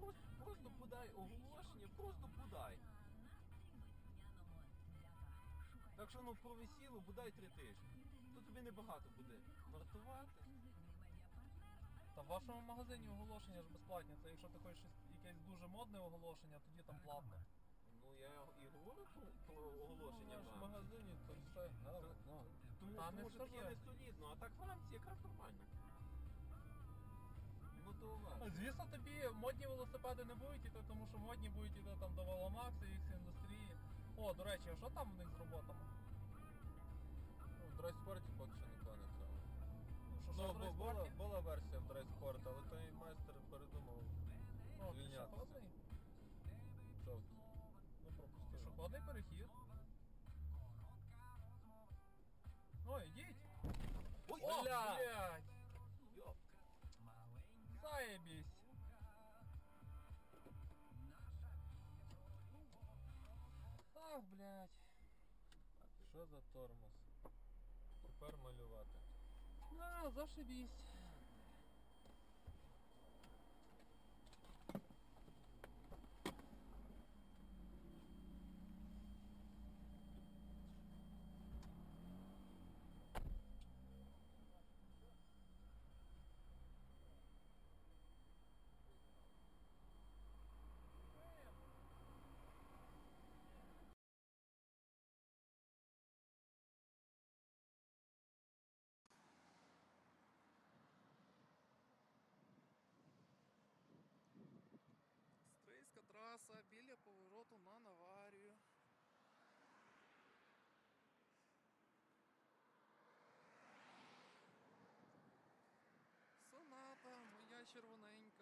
просто, просто подай оголошення, просто подай. Так що ну про весіло бодай три тижні. То тобі небагато буде вартувати. Та в вашому магазині оголошення ж безплатні. Це якщо ти хочеш щось- якесь дуже модне оголошення, тоді там платне. Ну я і говорю про, про оголошення. в вам. магазині то все. Ну, Тому, Та не тому що таке не солідно, а так Франція якраз нормально. Ну то. Звісно, тобі модні велосипеди не будуть іти, тому що модні будуть іти там до Веломакса, X індустрії. О, до речі, а що там в них з роботами? Ну, в драйспорті поки що нікого не треба. Ну, що, що Ну, бо Драйспорті? була, була версія в драйспорт, але той майстер передумав О, звільнятися. пішохідний? жовтий. Ну, пропустив. Пішохідний перехід. Ах, блядь. Що за тормоз? Тепер малювати. А, зашибісь. наехал на аварию. Соната, моя червоненька.